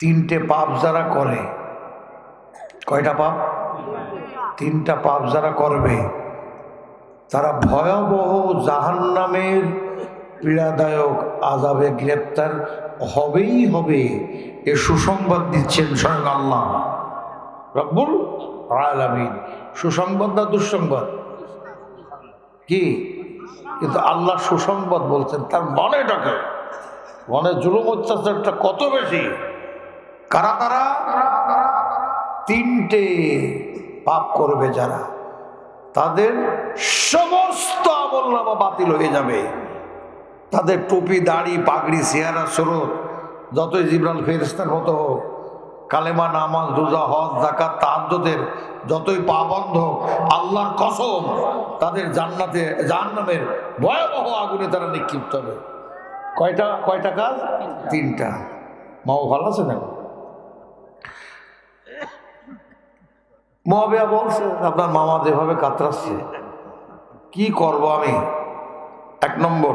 তিনটে পাপ যারা করে, কয়টা পাপ? তিনটা পাপ যারা করবে, তারা ভয়াবহ জাহান্নামের পীড়াদায়ক আজাবে গ্রেপ্তার হবেই হবে, এ সুসংবাদ দিচ্ছেন স্বয়ং আল্লাহ। রব্বুল আলামিন। সুসংবাদ না দুঃসংবাদ? কি? কিন্তু আল্লাহ সুসংবাদ বলছেন, তার মনেটাকে মনে জুলুম অত্যাচারটা কত বেশি? কারা কারা তিনটে পাপ করবে যারা। তাদের সমস্ত আমল নামা বাতিল হয়ে যাবে। তাদের টুপি, দাড়ি, পাগড়ি, চেহারা, স্রোত, যতই জিবরাল ফেরিস্তার মতো হোক, কালেমা, নামাজ, রোজা, হজ জাকাত তাহাজ্জুদের যতই পাবন্ধ আল্লাহর কসম, তাদের জান্নাতে, জাহান্নামের ভয়াবহ আগুনে তারা নিক্ষিপ্ত হবে। কয়টা কয়টা কাজ? তিনটা। মাও ভালো আছে না মহাবিয়া বলছে, আপনার মামা যেভাবে কাতরাচ্ছে, কি করব আমি? এক নম্বর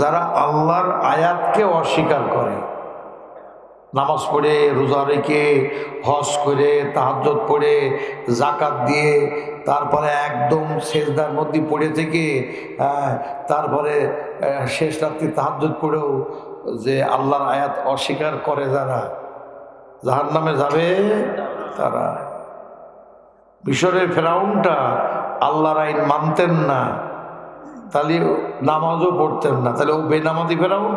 যারা আল্লাহর আয়াতকে অস্বীকার করে নামাজ পড়ে রোজা রেখে হজ করে তাহাজ্জত পড়ে জাকাত দিয়ে তারপরে একদম শেষদার মধ্যে পড়ে থেকে আহ, তারপরে শেষ রাত্রি তাহাজ্জত পড়েও যে আল্লাহর আয়াত অস্বীকার করে যারা জাহার নামে যাবে তারা। মিশরের ফেরাউনটা আল্লাহর আইন মানতেন না তাহলে নামাজও পড়তেন না তাহলে ও বেনামাজি ফেরাউন?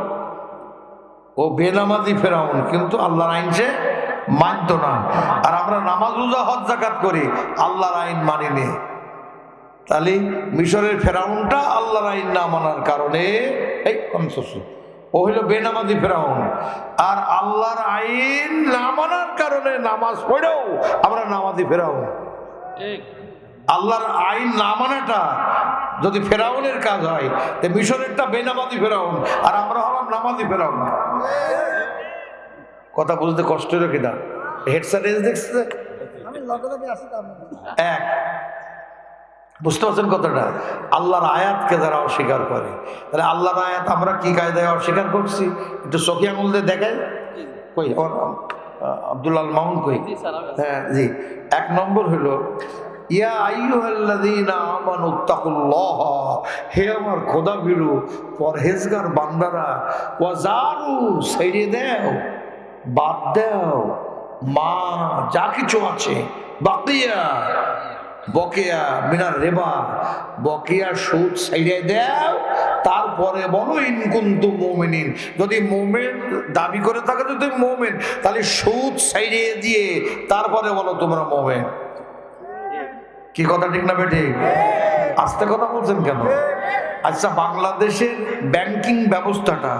বেনামাজি ফেরাউন, কিন্তু আল্লাহর আইন সে মানত না। আর আমরা নামাজ রোজা, হজ জাকাত করি, আল্লাহর আইন মানি নে তাহলে মিশরের ফেরাউনটা আল্লাহর আইন না মানার কারণে এই কনসস। ও হইল বেনামাজি ফেরাউন। আর আল্লাহর আইন না মানার কারণে নামাজ পড়েও আমরা নামাজি ফেরাউন। আল্লাহর আইন না মানাটা যদি ফেরাউনের কাজ হয় তো মিশরেরটা বেনামাজি ফেরাউন আর আমরা হলাম নামাজি ফেরাউন। কথা বুঝতে কষ্ট কিনা? হেডসেট এসে দেখছে? এক। বুঝতে পারছেন কথাটা? আল্লাহর আয়াতকে যারা অস্বীকার করে তাহলে আল্লাহর আয়াত আমরা কি কায়দায় অস্বীকার করছি? একটু চোখে আঙুল দিয়ে দেখাই। কই? আমার আহ, আব্দুল্লাহ মামুন কই? হ্যাঁ জি। এক নম্বর হলো ইয়া হে আমার খোদা বান্দারা বাদ মা, যা কিছু আছে, বাকিয়া, বকেয়া দাও। তারপরে বলো ইনকুন্তু মোমেনিন। যদি মোমেন দাবি করে থাকে তুমি মোমেন, তাহলে সুদ সাইডে দিয়ে, তারপরে বলো তোমরা মোমেন। কি কথা ঠিক না বেটে আস্তে কথা বলছেন কেন? আচ্ছা বাংলাদেশের ব্যাংকিং ব্যবস্থাটা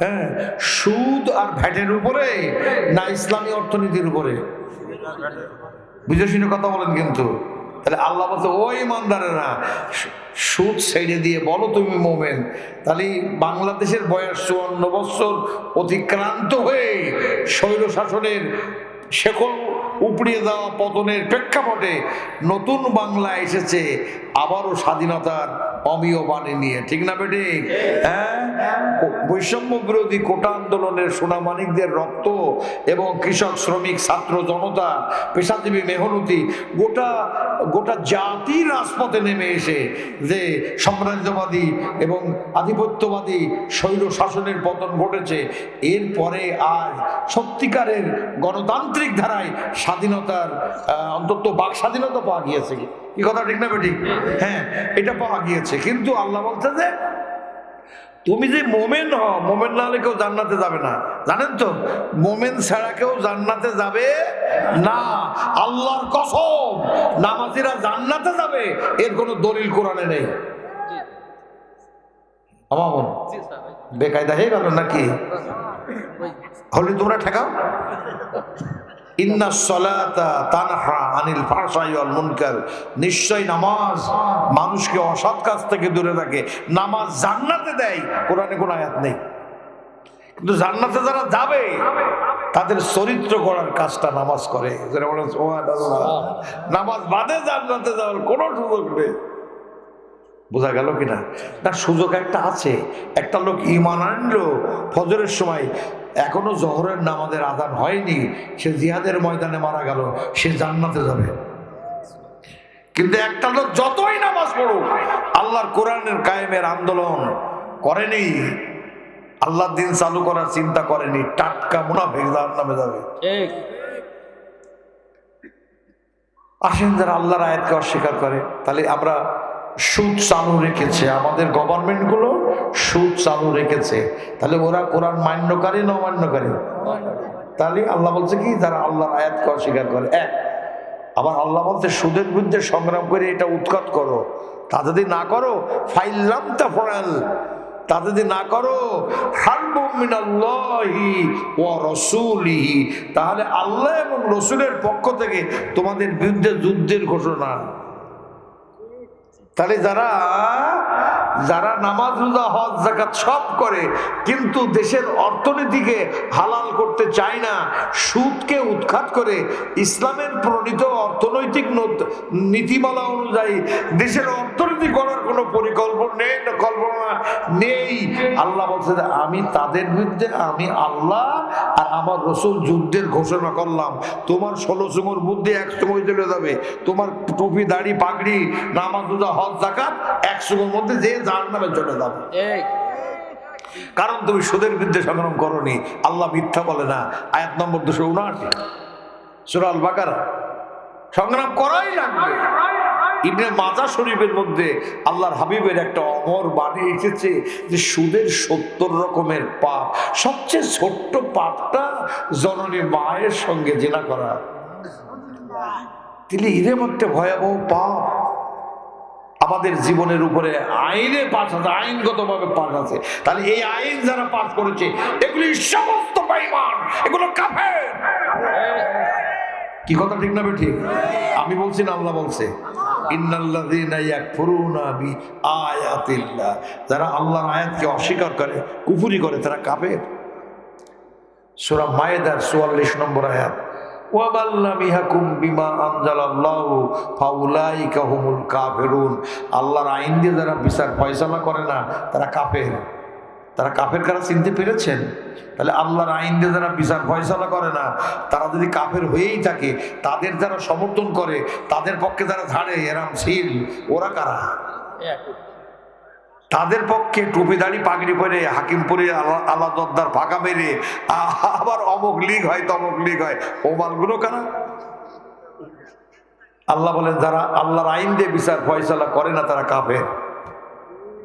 হ্যাঁ সুদ আর ভ্যাটের উপরে না ইসলামী অর্থনীতির উপরে? বুঝে শুনে কথা বলেন কিন্তু। তাহলে আল্লাহ বলছে, ও ইমানদারেরা সুদ ছেড়ে দিয়ে বলো তুমি মোমেন। তাহলে বাংলাদেশের বয়স চুয়ান্ন বছর অতিক্রান্ত হয়ে স্বৈর শাসনের শেকল উপড়িয়ে দেওয়া পতনের প্রেক্ষাপটে নতুন বাংলা এসেছে, আবারও স্বাধীনতার অমীয় বাণী নিয়ে। ঠিক না বেটে? হ্যাঁ? বৈষম্য বিরোধী কোটা আন্দোলনের সোনামানিকদের রক্ত এবং কৃষক, শ্রমিক, ছাত্র জনতা, পেশাজীবী, মেহনতি, গোটা গোটা জাতি রাজপথে নেমে এসে যে সাম্রাজ্যবাদী এবং আধিপত্যবাদী স্বৈর শাসনের পতন ঘটেছে, এরপরে আজ সত্যিকারের গণতান্ত্রিক ধারায় স্বাধীনতার অন্তত বাক স্বাধীনতা পাওয়া গিয়েছে। কি কথা, ঠিক না বেটি হ্যাঁ এটা পাওয়া গিয়েছে। কিন্তু আল্লাহ বলছে যে, তুমি যে মোমেন হ মোমেন না হলে কেউ জান্নাতে যাবে না। জানেন তো, মোমেন ছাড়া কেউ জান্নাতে যাবে না। আল্লাহর কসম, নামাজিরা জান্নাতে যাবে, এর কোনো দলিল কোরআনে নেই। বেকায়দা হয়ে গেল নাকি? হলে তোমরা ঠেকাও। ইন্না সলাতা তানহা আনিল ফাহশাই ওয়াল মুনকার। নিশ্চয় নামাজ মানুষকে অসৎ কাজ থেকে দূরে রাখে নামাজ জান্নাতে দেয়, কোরআনে কোনো আয়াত নেই। কিন্তু জান্নাতে যারা যাবে, তাদের চরিত্র করার কাজটা নামাজ করে। নামাজ বাদে জান্নাতে যাওয়ার কোনো সুযোগ নেই। বোঝা গেল কিনা? না সুযোগ একটা আছে। একটা লোক ইমান আনলো ফজরের সময়। এখনও জহরের নামাজের আদান হয়নি। সে জিহাদের ময়দানে মারা গেল সে জান্নাতে যাবে। কিন্তু একটা লোক যতই নামাজ পড়ুক আল্লাহর কোরআনের কায়েমের আন্দোলন করেনি। আল্লাহর দিন চালু করার চিন্তা করেনি। টাটকা মুনাফেক নামে যাবে। আসেন যারা আল্লাহর আয়াতকে অস্বীকার করে তাহলে আমরা সুদ চালু রেখেছে। আমাদের গভর্নমেন্টগুলো সুদ চালু রেখেছে। তাহলে ওরা কোরআন মান্যকারী না অমান্যকারী তাহলে আল্লাহ বলছে কি? যারা আল্লাহর আয়াতকে অস্বীকার করে। এক, আবার আল্লাহ বলছে, সুদের বিরুদ্ধে সংগ্রাম করে এটা উৎখাত করো। তা যদি না করো ফাইল্লাম তা ফরাল তা যদি না করো তাহলে আল্লাহ এবং রসুলের পক্ষ থেকে তোমাদের বিরুদ্ধে যুদ্ধের ঘোষণা। তাহলে যারা যারা নামাজ রোজা, হজ জাকাত সব করে, কিন্তু দেশের অর্থনীতিকে হালাল করতে চায় না, সুদকে উৎখাত করে, ইসলামের প্রণীত অর্থনৈতিক নত- নীতিমালা অনুযায়ী দেশের অর্থনীতি করার কোনো পরিকল্পনা নেই, কল্পনা নেই। আল্লাহ বলছে আমি তাদের বিরুদ্ধে, আমি আল্লাহ আর আমার রসুল যুদ্ধের ঘোষণা করলাম। তোমার ষোলো সুমোর বুদ্ধি এক সময় চলে যাবে। তোমার টুপি, দাড়ি, পাগড়ি, নামাজ রোজা, হজ জাকাত এক সময়ের মধ্যে যে নামে চলে যাবে কারণ তুমি সুদের বিরুদ্ধে সংগ্রাম করনি। আল্লাহ মিথ্যা বলে না। আয়াত নম্বর দুশো উনআশি। সুরাল বাকারা সংগ্রাম করাই লাগবে। ইবনে মাজা শরীফের মধ্যে আল্লাহর হাবিবের একটা অমর বাণী এসেছে যে সুদের সত্তর রকমের পাপ সবচেয়ে ছোট্ট পাপটা জননী মায়ের সঙ্গে জেনা করা। তিনি এর মধ্যে ভয়াবহ পাপ। আমাদের জীবনের উপরে আইনে পাশ আছে, আইনগতভাবে পাশ আছে। তাহলে এই আইন যারা পাশ করেছে, এগুলি সমস্ত বেঈমান, এগুলো কাফের। কি কথা ঠিক না ঠিক আমি বলছি না, আল্লাহ বলছে যারা আল্লাহর আয়াতকে অস্বীকার করে, কুফরি করে, তারা কাফের। সূরা মায়েদার 44 নম্বর আয়াত। আল্লাহর আইন দিয়ে যারা বিচার ফয়সালা করে না, তারা কাফের। তারা কাফের কারা চিনতে পেরেছেন? তাহলে আল্লাহর আইন দিয়ে যারা বিচার ফয়সালা করে না, তারা যদি কাফের হয়েই থাকে, তাদের যারা সমর্থন করে, তাদের পক্ষে যারা ঝাড়ে, এরাম শিল ওরা কারা? তাদের পক্ষে টুপি দাড়ি, পাগড়ি পরে হাকিমপুরে আলা- আলাদদ্দার ফাঁকা মেরে আবার অমুক লীগ হয়, তমক লীগ হয়। ও মালগুলো কারা? আল্লাহ বলেন, যারা আল্লাহর আইন দিয়ে বিচার, ফয়সালা করে না, তারা কাফের।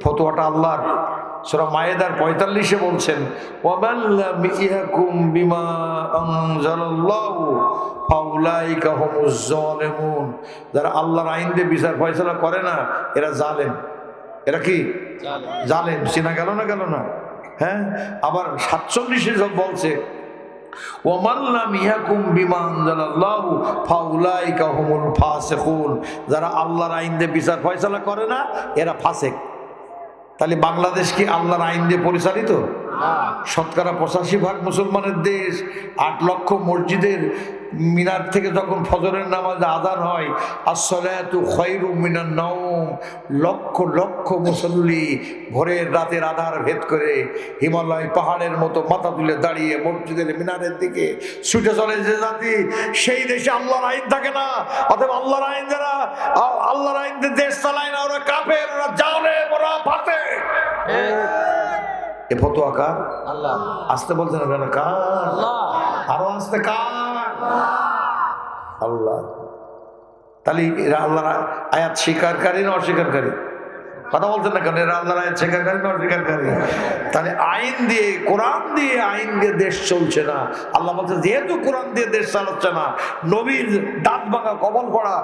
ফতোয়াটা আল্লাহর। সুরা মায়েদার পঁয়তাল্লিশে বলছেন যারা আল্লাহর আইন দিয়ে বিচার, ফয়সালা করে না, এরা জালেম। এরা কি? জালেম। চেনা গেল না গেল না? হ্যাঁ? আবার সাতচল্লিশে সব বলছে যারা আল্লাহর আইন দিয়ে বিচার ফয়সালা করে না এরা ফাসেক। তাহলে বাংলাদেশ কি আল্লাহর আইন দিয়ে পরিচালিত? শতকরা পঁচাশি ভাগ মুসলমানের দেশ আট লক্ষ মসজিদের মিনার থেকে যখন ফজরের নামাজ আদান হয় আসলাতু খৈরু মিনার নওম লক্ষ লক্ষ মুসল্লি ভোরের রাতের আধার ভেদ করে হিমালয় পাহাড়ের মতো মাথা তুলে দাঁড়িয়ে মসজিদের মিনারের দিকে ছুটে চলে যে জাতি সেই দেশে আল্লাহর আইন থাকে না। অথবা আল্লাহর আইন যারা আল্লাহর আইন দেশ চালায় না ওরা কাফের ওরা জানে ওরা ফাটে এ ফতোয়া কার? আল্লাহ। আসতে বলছেন কেন কার? আরও আসতে কার? আল্লাহ। তাহলে এরা আল্লাহ আয়াত স্বীকারকারী না অস্বীকারকারী? কথা বলছেন না কেন? এরা আল্লাহর আয়াত স্বীকারকারী না অস্বীকারকারী? তাহলে আইন দিয়ে, কোরআন দিয়ে আইন দিয়ে দেশ চলছে না। আল্লাহ বলছে, যেহেতু কোরআন দিয়ে দেশ চালাচ্ছে না, নবীর দাঁত ভাঙা, কবল পড়া,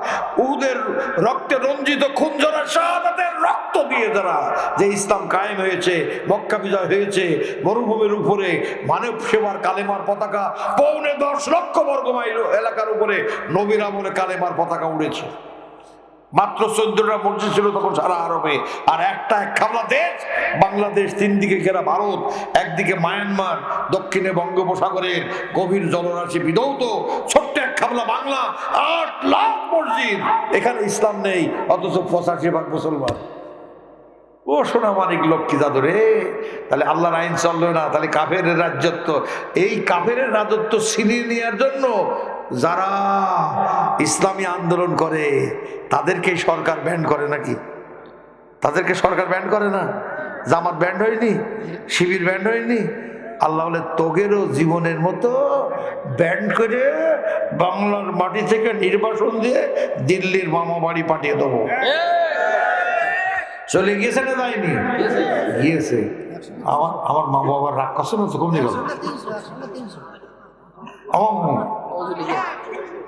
উদের রক্তে রঞ্জিত খুন ঝরা শাহাদাতের রক্ত দিয়ে যারা যে ইসলাম কায়েম হয়েছে, মক্কা বিজয় হয়েছে, মরুভূমির উপরে, মানব সেবার কালেমার পতাকা, পৌনে দশ লক্ষ বর্গ মাইল এলাকার উপরে নবীর আমলে কালেমার পতাকা উড়েছে। মাত্র চোদ্দটা মসজিদ ছিল তখন সারা আরবে। আর একটা এক খাবলা দেশ, বাংলাদেশ, তিন দিকে ঘেরা ভারত, একদিকে মায়ানমার, দক্ষিণে বঙ্গোপসাগরের গভীর জলরাশি বিধৌত, ছোট্ট এক খাবলা বাংলা, আট লাখ মসজিদ। এখানে ইসলাম নেই, অথচ পঁচাশি ভাগ মুসলমান। ও সোনা মানিক লক্ষ্মী দাদু রে, তাহলে আল্লাহর আইন চলল না, তাহলে কাফের রাজত্ব। এই কাফের রাজত্ব ছিনিয়ে নেওয়ার জন্য যারা ইসলামী আন্দোলন করে, তাদেরকে সরকার ব্যান করে নাকি? তাদেরকে সরকার ব্যান্ড করে না? জামাত ব্যান্ড হয়নি? শিবির ব্যান্ড হয়নি? আল্লাহ তোগেরও জীবনের মতো ব্যান্ড করে বাংলার মাটি থেকে নির্বাসন দিয়ে দিল্লির মামা বাড়ি পাঠিয়ে দেবো। চলে গিয়েছে না যায়নি? গিয়েছে। আমার আমার মা বাবার রাগ করছে না তো কমনি গেল। আমার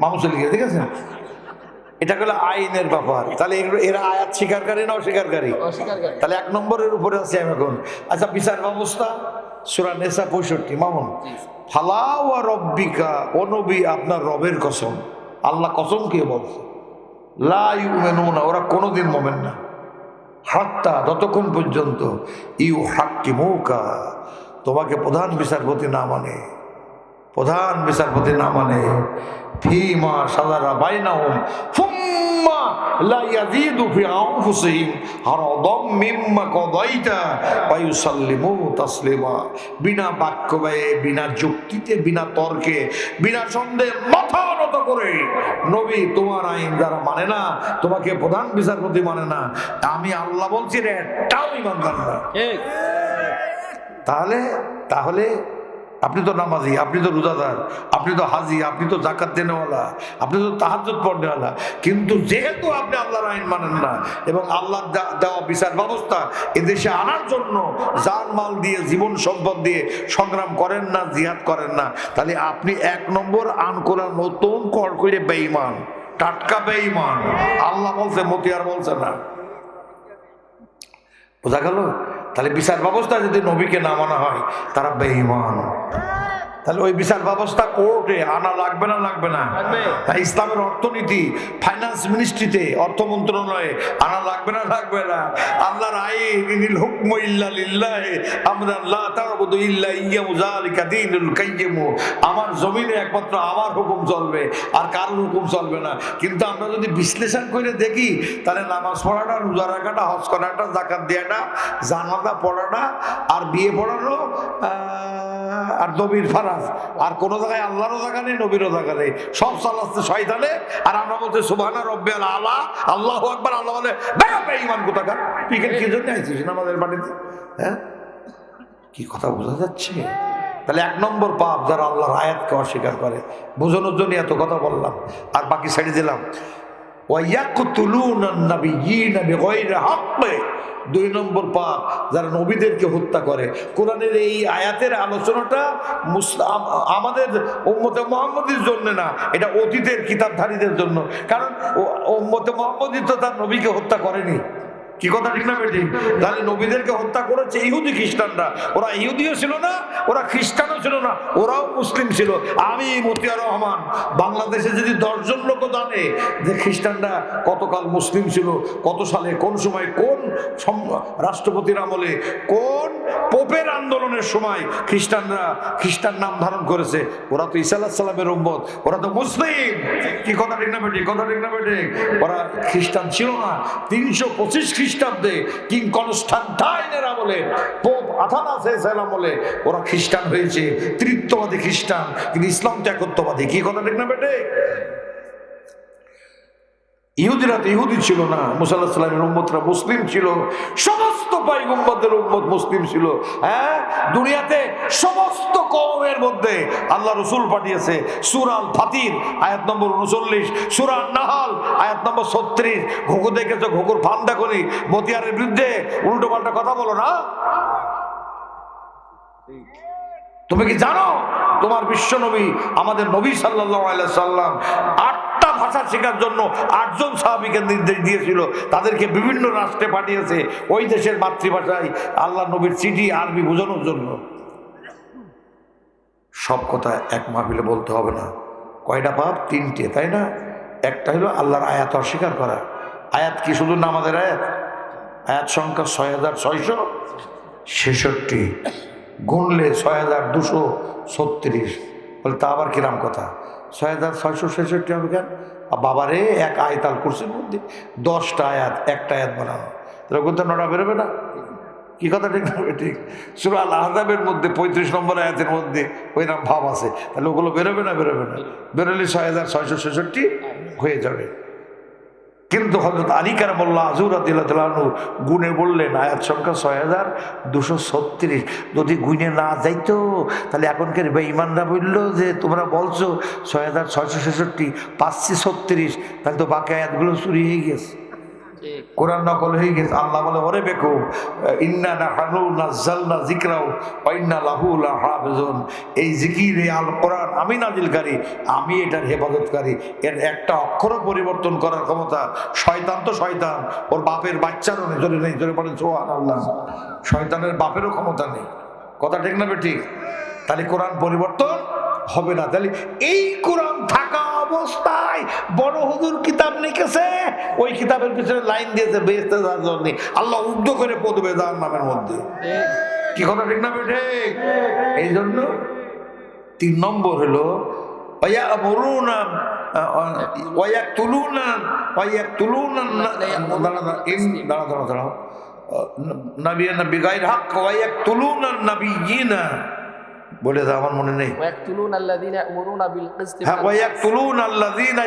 মামু চলে ঠিক আছে? এটা হলো আইনের ব্যাপার। তাহলে এরা আয়াত স্বীকারকারী না অস্বীকারী তাহলে এক নম্বরের উপরে আছি আমি এখন। আচ্ছা বিচার ব্যবস্থা সুরা নেশা পঁয়ষট্টি মামুন। ফালাও আর রব্বিকা ও নবী আপনার রবের কসম। আল্লাহ কসম কে বলছে? লাই না ওরা কোনোদিন মোমেন না। হাত্তা যতক্ষণ পর্যন্ত ইউ হাক্কি মৌকা তোমাকে প্রধান বিচারপতি না মানে। প্রধান বিচারপতি না মানে ফিমা সাদারা বাইনাহুম ফুম্মা লা ইয়াজিদু ফি আনফুসিহিম হারাদাম মিম্মা কদাইতা ওয়া ইউসাল্লিমু তাসলিমা। বিনা বাক্য ব্যয়ে বিনা যুক্তিতে বিনা তর্কে বিনা সন্দেহে মাথা নত করে নবী তোমার আইন যারা মানে না তোমাকে প্রধান বিচারপতি মানে না আমি আল্লাহ বলছি রে একটাও ইমানদার না তাহলে তাহলে আপনি তো নামাজি, আপনি তো রোজাদার, আপনি তো হাজি, আপনি তো জাকাত দেনেওয়ালা, আপনি তো তাহাজত পড়নেওয়ালা। কিন্তু যেহেতু আপনি আল্লাহর আইন মানেন না এবং আল্লাহর দে- দেওয়া বিচার ব্যবস্থা এদেশে আনার জন্য জান মাল দিয়ে, জীবন সম্পদ দিয়ে সংগ্রাম করেন না, জিহাদ করেন না, তাহলে আপনি এক নম্বর আন করা নতুন কর করে বেঈমান, টাটকা বেঈমান। আল্লাহ বলছে, মতিয়ার বলছে না। বোঝা গেল? তাহলে বিচার ব্যবস্থা যদি নবীকে না মানা হয় তারা বেঈমান। তাহলে ওই বিচার ব্যবস্থা কোর্টে আনা লাগবে না লাগবে না? ইসলামের অর্থনীতি ফাইন্যান্স মিনিস্ট্রিতে অর্থ মন্ত্রণালয়ে আনা লাগবে না লাগবে না? আল্লাহর আইন ইনিল হুকম ইল্লা লিল্লাহি আমরা লা তা'বুদু ইল্লা ইয়্যাহু যালিকা দীনুল কাইয়্যিম। আমার জমিনে একমাত্র আমার হুকুম চলবে আর কারোর হুকুম চলবে না। কিন্তু আমরা যদি বিশ্লেষণ করে দেখি তাহলে নামাজ পড়াটা রোজা রাখাটা হজ করাটা জাকাত দেওয়াটা জানাটা পড়াটা আর বিয়ে পড়ানো আর দবির নবীর ফারাজ আর কোনো জায়গায় আল্লাহরও জায়গা নেই, নবীরও জায়গা নেই। সব চালাচ্ছে শয়তানে, আর আমরা বলছি সুবহানা রব্বে আল্লাহ আল্লাহ একবার আল্লাহ বলে ইমান কোথাকার? তুই কি জন্য আইছিস আমাদের বাড়িতে? হ্যাঁ? কি কথা বোঝা যাচ্ছে? তাহলে এক নম্বর পাপ, যারা আল্লাহর আয়াতকে অস্বীকার করে। বোঝানোর জন্য এত কথা বললাম। আর বাকি ছেড়ে দিলাম। দুই নম্বর পাপ যারা নবীদেরকে হত্যা করে। কোরআনের এই আয়াতের আলোচনাটা আমাদের ওম্মতে মোহাম্মদের জন্য না, এটা অতীতের কিতাবধারীদের জন্য। কারণ ওম্মতে মোহাম্মদী তো তার নবীকে হত্যা করেনি। কি কথা ঠিক না বেটি তাহলে নবীদেরকে হত্যা করেছে ইহুদি খ্রিস্টানরা। ওরা ইহুদিও ছিল না, ওরা খ্রিস্টানও ছিল না, ওরাও মুসলিম ছিল। আমি মতিয়ার রহমান, বাংলাদেশে যদি দশজন লোক জানে যে খ্রিস্টানরা কতকাল মুসলিম ছিল, কত সালে, কোন সময়, কোন রাষ্ট্রপতির আমলে, কোন পোপের আন্দোলনের সময় খ্রিস্টানরা খ্রিস্টান নাম ধারণ করেছে, ওরা তো ইসা আলাহ সাল্লামের উম্মত, ওরা তো মুসলিম। কি কথা ঠিক না বেটি কথা ঠিক না বেটি ওরা খ্রিস্টান ছিল না, তিনশো পঁচিশ খ্রিস্টাব্দে কিং কনস্টান্টাইনের আমলে, পোপ আথানাসের আমলে ওরা খ্রিস্টান হয়েছে তৃত্ববাদী খ্রিস্টান, কিন্তু ইসলাম তো কি কথা ঠিক না বেটে? ইহুদিরা তো ইহুদি ছিল না। মুসাল্লাহ সাল্লামের উম্মতরা মুসলিম ছিল। সমস্ত পাইগম্বদের উম্মত মুসলিম ছিল। হ্যাঁ? দুনিয়াতে সমস্ত কমের মধ্যে আল্লাহ রসুল পাঠিয়েছে। সুরাল ফাতির আয়াত নম্বর উনচল্লিশ। সুরাল নাহাল আয়াত নম্বর ছত্রিশ। ঘুঘু দেখেছ? ঘুঘুর ফান্দা করি মতিয়ারের বিরুদ্ধে উল্টো পাল্টা কথা বলো না। তুমি কি জানো? তোমার বিশ্ব নবী আমাদের নবী সাল্লাহ সাল্লাম আটটা ভাষা শেখার জন্য আটজন সাহাবিকে নির্দেশ দিয়েছিল। তাদেরকে বিভিন্ন রাষ্ট্রে পাঠিয়েছে। ওই দেশের মাতৃভাষায় আল্লাহ নবীর চিঠি আরবি বোঝানোর জন্য। সব কথা এক মাহফিলে বলতে হবে না। কয়টা পাপ? তিনটে, তাই না? একটা হলো আল্লাহর আয়াত অস্বীকার করা। আয়াত কি শুধু নামাজের আয়াত? আয়াত সংখ্যা ছয় হাজার ছয়শো ছেষট্টি। গুনলে ছয় হাজার দুশো ছত্রিশ। বলে তা আবার কিরাম কথা? ছয় হাজার ছয়শো ছেষট্টি হবে কেন? আর বাবারে এক আয়তাল কুরসির মধ্যে দশটা আয়াত, একটা আয়াত বানানো তাহলে তো নড়া বেরোবে না? কি কথা ঠিক না? ঠিক। সুরা আল মধ্যে পঁয়ত্রিশ নম্বর আয়াতের মধ্যে ওই নাম ভাব আছে। তাহলে ওগুলো বেরোবে না বেরোবে না। বেরোলে ছয় হাজার ছয়শো ছেষট্টি হয়ে যাবে। কিন্তু হজরত আলী কারামল্লাহ আজুর আদিল্লাহু গুনে বললেন, আয়াত সংখ্যা ছয় হাজার দুশো ছত্রিশ। যদি গুনে না যাইতো, তাহলে এখনকার বেঈমানরা বলল যে, তোমরা বলছো ছয় হাজার ছয়শো ছেষট্টি, পাঁচশো ছত্রিশ, তাহলে তো বাকি আয়াতগুলো চুরি হয়ে গেছে। কোরআন নকল হয়ে গেছে। আল্লাহ বলে, ওরে বেকু, ইন্না না হানু নাজ্জালনা জিকরাও ওয়াইন্না লাহু লাহাফিজুন। এই জিকির আল কোরআন আমি নাজিলকারী আমি এটার হেফাজতকারী এর একটা অক্ষরও পরিবর্তন করার ক্ষমতা শয়তান তো শয়তান, ওর বাপের বাচ্চারও নেই, জোরে নেই, জোরে পড়েন সোহান আল্লাহ শয়তানের বাপেরও ক্ষমতা নেই। কথা ঠিক না বে ঠিক? তাহলে কোরআন পরিবর্তন হবে না। তাহলে এই কোরআন থাকা অবস্থায় বড় হুজুর কিতাব লিখেছে, ওই কিতাবের পিছনে লাইন দিয়েছে বেহেস্তে যাওয়ার জন্য। আল্লাহ উগ্ধ করে পদবে যাওয়ার নামের মধ্যে। কি কথা ঠিক না ঠিক। এই জন্য তিন নম্বর হলো ওয়া দাঁড়া দাঁড়া দাঁড়া দাঁড়া নবিয়ানা বিগাইর হক ওয়া তুলুনা নবিয়িনা। বলে দাও আমার মনে নেই ওয়াকতুলুনাল্লাযিনা ইয়ামুরুনা বিলকিসত হ্যাঁ ওয়াকতুলুনাল্লাযিনা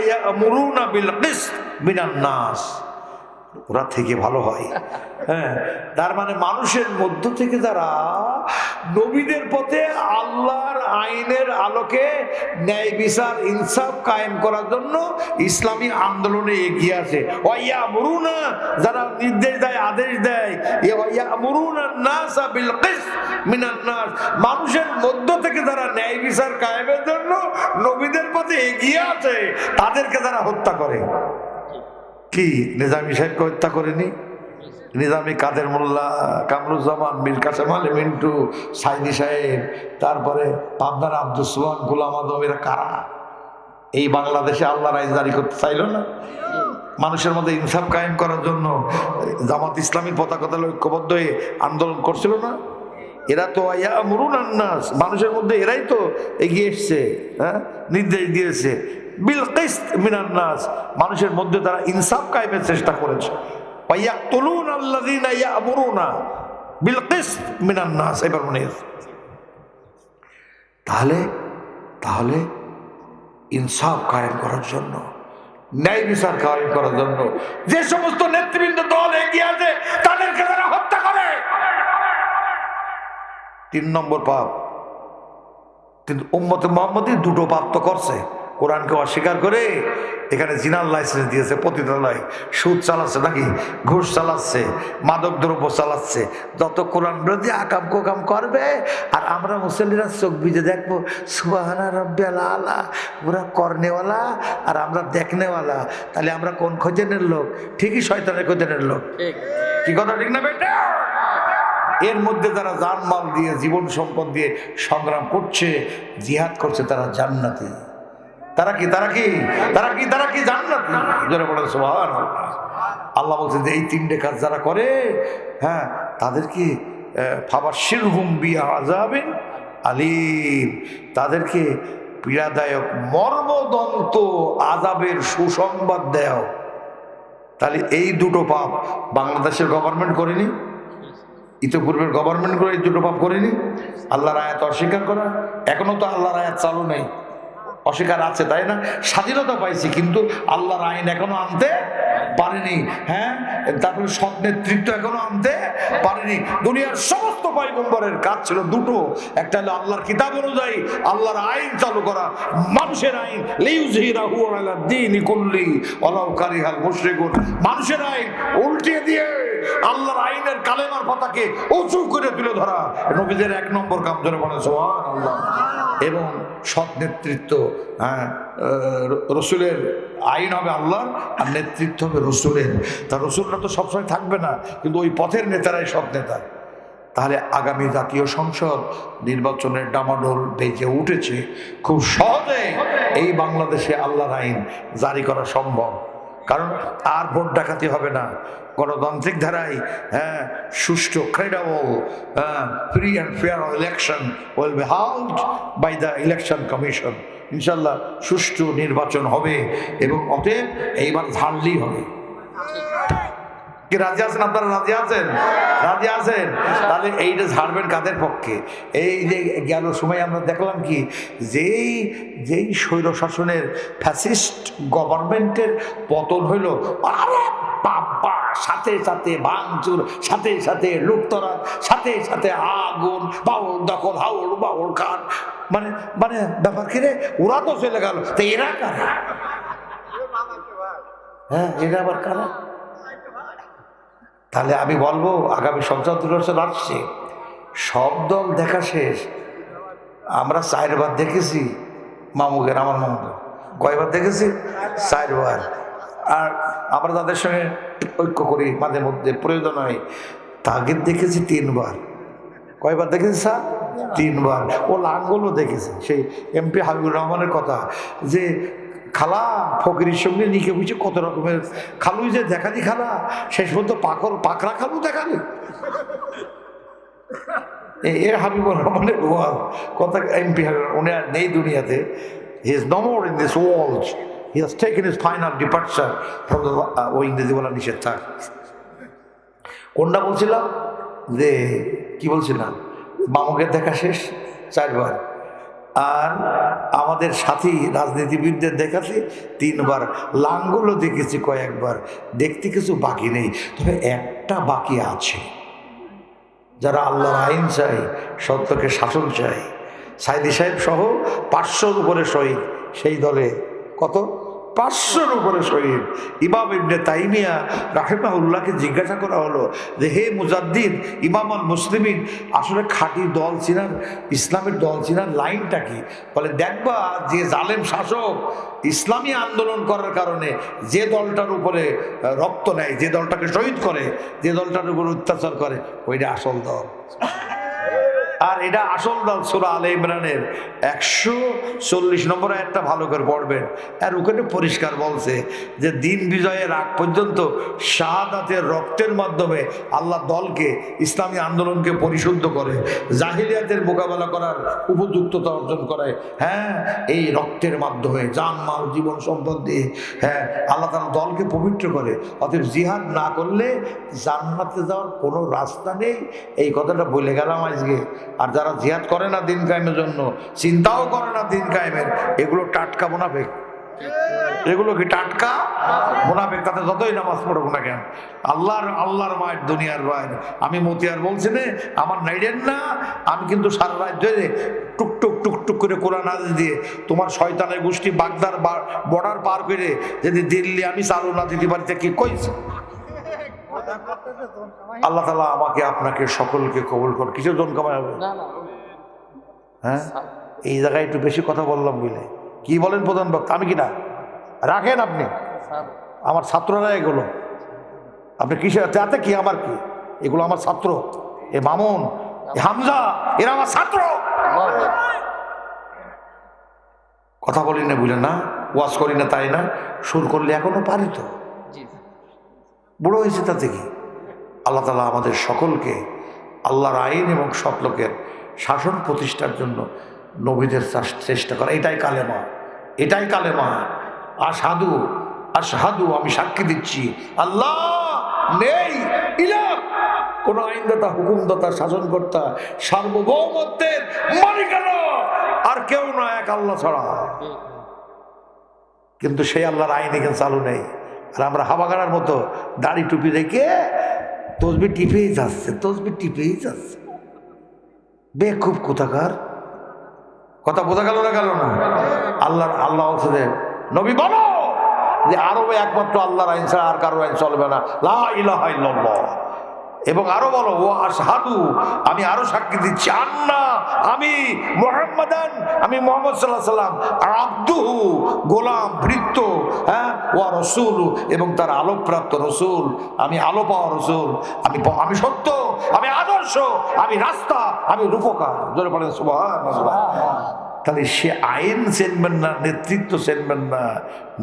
বিল কিস্ত মিনান নাস ওরা থেকে ভালো হয়। হ্যাঁ তার মানে মানুষের মধ্য থেকে যারা নবীদের পথে আল্লাহর আইনের আলোকে ন্যায় বিচার, ইনসাফ কায়েম করার জন্য ইসলামী আন্দোলনে এগিয়ে আছে ওয়াইয়া মুরুনা যারা নির্দেশ দেয়, আদেশ দেয় মানুষের মধ্য থেকে যারা ন্যায় বিচার কায়েমের জন্য নবীদের পথে এগিয়ে আছে তাদেরকে যারা হত্যা করে। কি নিজামী সাহেবকে হত্যা করেনি? নিজামী কাদের মোল্লা কামরুজ্জামান, মীর কাসেম আলী, মিন্টু, সাইদি সাহেব, তারপরে পাবনার আব্দুল সুলান গুলাম এরা কারা? এই বাংলাদেশে আল্লাহ রাইজ জারি করতে চাইল না? মানুষের মধ্যে ইনসাফ কায়েম করার জন্য জামাত ইসলামীর পতাকা ঐক্যবদ্ধ হয়ে আন্দোলন করছিল না? এরা তো মরুন আন্নাস মানুষের মধ্যে এরাই তো এগিয়ে এসছে হ্যাঁ? নির্দেশ দিয়েছে। বিল মিনান নাস। মানুষের মধ্যে তারা ইনসাফ কায়েমের চেষ্টা করেছে। ওয়াইয়াকতুলুন আল্লাযীনা ইয়ামুরুনা বিল কিস্ত মিনান নাস। এবার মনে তাহলে তাহলে ইনসাফ কায়েম করার জন্য, ন্যায় বিচার কায়েম করার জন্য যে সমস্ত নেতৃবৃন্দ দল এগিয়ে আছে, তাদেরকে তারা হত্যা করে। তিন নম্বর পাপ। কিন্তু উম্মত মোহাম্মদই দুটো পাপ তো করছে। কোরআনকে অস্বীকার করে এখানে জিনার লাইসেন্স দিয়েছে পতিতালয় সুদ চালাচ্ছে নাকি? ঘুষ চালাচ্ছে মাদক দ্রব্য চালাচ্ছে। যত কোরআন বিরোধী আকাম কোকাম করবে আর আমরা মুসল্লিরা চোখ বিজে দেখব সুবাহানা রব্বাল আলা ওরা করনেওয়ালা আর আমরা দেখনেওয়ালা। তাহলে আমরা কোন খোঁজেনের লোক? ঠিকই শয়তানের খোঁজেনের লোক। কি কথা ঠিক না বেটা? এর মধ্যে যারা জানমাল দিয়ে জীবন সম্পদ দিয়ে সংগ্রাম করছে জিহাদ করছে তারা জান্নাতি। তারা কি তারা কি তারা কি তারা কি জান্নাতি? সোহান আল্লাহ বলছে যে, এই তিনটে কাজ যারা করে হ্যাঁ তাদেরকে ফাবার শিরহুম বিয়া আজাবেন আলিম। তাদেরকে পীড়াদায়ক মর্মদন্ত আজাবের সুসংবাদ দেও। তাহলে এই দুটো পাপ বাংলাদেশের গভর্নমেন্ট করেনি, ইতিপূর্বের গভর্নমেন্টগুলো এই দুটো পাপ করেনি। আল্লাহর আয়াত অস্বীকার করা। এখনও তো আল্লাহর আয়াত চালু নেই। অস্বীকার আছে, তাই না? স্বাধীনতা পাইছি, কিন্তু আল্লাহর আইন এখনও আনতে পারেনি হ্যাঁ? তারপরে সৎ নেতৃত্ব এখনও আনতে পারেনি। দুনিয়ার সমস্ত পয়গম্বরের কাজ ছিল দুটো। একটা হলো আল্লাহর কিতাব অনুযায়ী আল্লাহর আইন চালু করা। মানুষের আইন মানুষের আইন উল্টিয়ে দিয়ে আল্লাহর আইনের কালেমার পাতাকে উঁচু করে তুলে ধরা। নবীদের এক নম্বর কাম ধরে বলে সোহান আল্লাহ এবং সৎ নেতৃত্ব হ্যাঁ রসুলের আইন হবে আল্লাহ আর নেতৃত্ব হবে রসুলের। তা রসুলরা তো সবসময় থাকবে না, কিন্তু ওই পথের নেতারাই সৎ নেতা। তাহলে আগামী জাতীয় সংসদ নির্বাচনের ডামাডোল বেজে উঠেছে, খুব সহজে এই বাংলাদেশে আল্লাহর আইন জারি করা সম্ভব। কারণ আর ভোট ডাকাতি হবে না। গণতান্ত্রিক ধারায় হ্যাঁ সুষ্ঠু credible free and fair election will be held by the election commission ইনশাল্লাহ সুষ্ঠু নির্বাচন হবে এবং অতএব এইবার ধারলেই হবে। কি রাজি আছেন আপনারা? রাজি আছেন? রাজি আছেন? তাহলে এইটা ছাড়বেন কাদের পক্ষে? এই যে গেল সময় আমরা দেখলাম কি, যেই যেই স্বৈর শাসনের ফ্যাসিস্ট গভর্নমেন্টের পতন হইল, আরে বাবা! সাথে সাথে ভাঙচুর সাথে সাথে লুটতরাজ, সাথে সাথে আগুন, বাউল দখল, হাউল বাউল খান। মানে মানে ব্যাপার কি রে? ওরা তো চলে গেল। তো এরা কারা? হ্যাঁ এরা আবার কারা? তাহলে আমি বলব, আগামী সংসদ নির্বাচন আসছে। সব দল দেখা শেষ। আমরা চারবার দেখেছি মামুকের, আমার মামুকে কয়বার দেখেছি? চারবার। আর আমরা তাদের সঙ্গে ঐক্য করি, মাঝে মধ্যে। প্রয়োজন হয়। তাকে দেখেছি তিনবার। কয়বার দেখেছি স্যার? তিনবার। ও লাঙ্গলও দেখেছে। সেই এমপি হাবিবুর রহমানের কথা যে, খালা, ফকিরের সঙ্গে নিকে বুঝে কত রকমের খালুই যে দেখালি খালা, শেষ পর্যন্ত পাকর, পাকড়া খালু দেখালি। এ- হাবিবুর রহমানের কথা এমপি হাবিবুর উনি আর নেই দুনিয়াতে। He is no in this world he has taken is final departure from the ও ইংরেজি বলা নিষেধ থাক কোনটা বলছিলাম? যে, কি বলছিলাম? মামুকের দেখা শেষ, চারবার। আর আমাদের সাথী রাজনীতিবিদদের দেখাছি, তিনবার। লাঙ্গলও দেখেছি কয়েকবার। দেখতে কিছু বাকি নেই। তবে একটা বাকি আছে। যারা আল্লাহর আইন চাই সত্যকে শাসন চাই সাইদি সাহেব সহ পাঁচশোর উপরে শহীদ। সেই দলে কত? পাঁচশোর উপরে শহীদ। ইমাম ইবনে তাইমিয়া রাহেমাউল্লাহকে জিজ্ঞাসা করা হলো যে, হে মুজাদ্দিদ, ইমাম আল মুসলিমিন, আসলে খাঁটি দল চিনার, ইসলামের দল চিনার লাইনটা কি? বলে, দেখবা, যে জালেম শাসক ইসলামী আন্দোলন করার কারণে যে দলটার উপরে রক্ত নেয়, যে দলটাকে শহীদ করে, যে দলটার উপর অত্যাচার করে, ওইটা আসল দল। আর এটা আসল দল সুরা আলে ইমরানের। একশো চল্লিশ নম্বর একটা ভালো করে পড়বেন। আর ওখানে পরিষ্কার বলছে যে, দিন বিজয়ের আগ পর্যন্ত শাহাদাতের রক্তের মাধ্যমে আল্লাহ দলকে, ইসলামী আন্দোলনকে পরিশুদ্ধ করে, জাহিলিয়াতের মোকাবেলা করার উপযুক্ততা অর্জন করে। হ্যাঁ এই রক্তের মাধ্যমে জান, মাল, জীবন সম্পদ দিয়ে হ্যাঁ আল্লাহ তালা দলকে পবিত্র করে। অতএব জিহাদ না করলে জান্নাতে যাওয়ার কোনো রাস্তা নেই। এই কথাটা বলে গেলাম আজকে। আর যারা জিহাদ করে না দিন কায়েমের জন্য, চিন্তাও করে না দিন কায়েমের, এগুলো টাটকা মোনাফেক। এগুলো কি টাটকা? মোনাফেক, তাতে যতই নামাজ পড়ব না কেন। আল্লাহর আল্লাহর মায়ের দুনিয়ার মায়ের আমি মতিয়ার বলছি না, আমার নাইডেন না, আমি কিন্তু সারা রাত ধরে টুক টুক টুক টুক করে কোরআন আদেশ দিয়ে তোমার শয়তানের গোষ্ঠী বাগদার বর্ডার পার করে যদি দিল্লি আমি চালু না দিতে পারি কি কইছে? আল্লাহ তালা আমাকে আপনাকে সকলকে কবল কর কিছু জন কামাই হবে? হ্যাঁ? এই জায়গায় একটু বেশি কথা বললাম বুঝলে। কি বলেন প্রধান বক্তা? আমি কি না? রাখেন আপনি। আমার ছাত্ররা এগুলো। আপনি কিসে তাতে কি? আমার কি? এগুলো আমার ছাত্র। এ মামুন এ হামজা এরা আমার ছাত্র। কথা বলি না বুঝলেন না? ওয়াজ করি না তাই না? সুর করলে এখনও পারি তো। বুড়ো হয়েছে তাতে কি আল্লাহ তালা আমাদের সকলকে আল্লাহর আইন এবং সৎলোকের শাসন প্রতিষ্ঠার জন্য নবীদের চেষ্টা করা। এটাই কালেমা। এটাই কালেমা। আর সাধু আর সাধু আমি সাক্ষী দিচ্ছি। আল্লাহ নেই কোন আইনদাতা, হুকুমদাতা, শাসনকর্তা, সার্বভৌমত্বের মালিকানা আর কেউ না এক আল্লাহ ছাড়া। কিন্তু সেই আল্লাহর আইন এখানে চালু নেই। আর আমরা হাবাগাড়ার মতো দাড়ি টুপি রেখে তসবি টিপেই যাচ্ছে, তসবি টিপেই যাচ্ছে। বে, খুব কোথাকার। কথা বোঝা গেল না গেল না? আল্লাহ আল্লাহ নবী বলো যে আরবে একমাত্র আল্লাহর আইন ছাড়া আর কারও আইন চলবে না। লা ইলাহা ইল্লাল্লাহ। এবং আরও বলো ও আশহাদু আমি আরও সাক্ষী দিচ্ছি। আন্না আমি মোহাম্মদান আমি মোহাম্মদ সাল্লাহ সাল্লাম আর আব্দুহু গোলাম ভৃত্য হ্যাঁ ও রসুল এবং তার আলোকপ্রাপ্ত রসুল আমি আলো পাওয়া রসুল আমি আমি সত্য আমি আদর্শ আমি রাস্তা আমি রূপকার। জোরে পড়েন সুবহানাল্লাহ। তাহলে সে আইন চেনবেন না নেতৃত্ব চেনবেন না।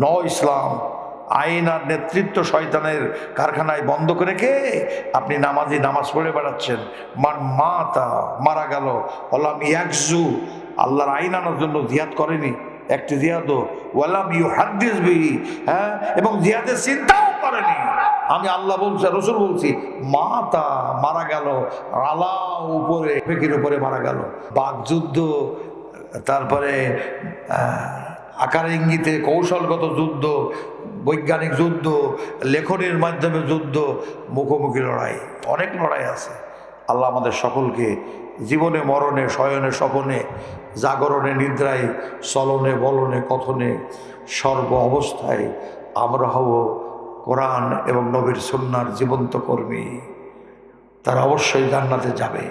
ন ইসলাম আইন আর নেতৃত্ব শয়তানের কারখানায় বন্ধ করে কে? আপনি নামাজি নামাজ পড়ে বেড়াচ্ছেন। মার মা তা মারা গেল। ওলাম ইয়াকজু। আল্লাহর আইন আনার জন্য জিয়াদ করেনি। একটি জিয়াদও ওয়ালাম ইউ হাদিস বিহি। হ্যাঁ? এবং জিয়াদের চিন্তাও করেনি। আমি আল্লাহ বলছি, রসুল বলছি মা তা মারা গেল। আলা উপরে, ফেকির উপরে মারা গেল। বাঘ যুদ্ধ, তারপরে আকার ইঙ্গিতে কৌশলগত যুদ্ধ বৈজ্ঞানিক যুদ্ধ, লেখনের মাধ্যমে যুদ্ধ, মুখোমুখি লড়াই, অনেক লড়াই আছে। আল্লাহ আমাদের সকলকে জীবনে, মরণে, শয়নে, স্বপনে, জাগরণে, নিদ্রায়, চলনে, বলনে, কথনে, সর্ব অবস্থায় আমরা হব কোরআন এবং নবীর সুন্নার জীবন্ত কর্মী। তারা অবশ্যই জান্নাতে যাবে।